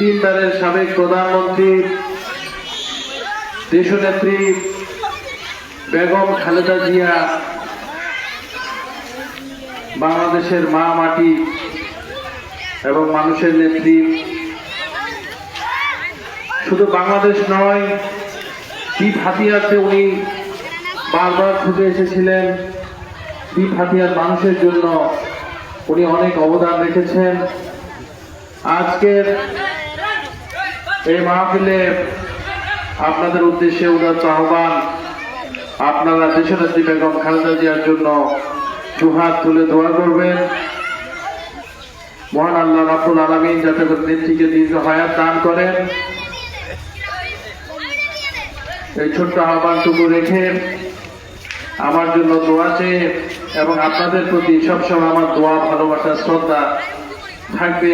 তিনবারের সাবেক প্রধানমন্ত্রী, দেশনেত্রী বেগম খালেদা জিয়া বাংলাদেশের মা মাটি এবং মানুষের নেত্রী। শুধু বাংলাদেশ নয়, দ্বীপ হাতিয়ারতে উনি বারবার খুঁজে এসেছিলেন। দ্বীপ হাতিয়ার মানুষের জন্য উনি অনেক অবদান রেখেছেন। আজকের এই মাহফিলে আপনাদের উদ্দেশ্যে উদাত্ত আহ্বান, আপনারা দেশনেত্রী বেগম খালেদা জিয়ার জন্য দুহাত তুলে দোয়া করবেন। মহান আল্লাহ রাবুল আলমিন যাতে করে নেত্রীকে দীর্ঘ হায়াত দান করেন। এই ছোট্ট আহ্বানটুকু রেখে আমার জন্য দোয়া চেয়ে এবং আপনাদের প্রতি সবসময় আমার দোয়া, ভালোবাসা, শ্রদ্ধা থাকবে।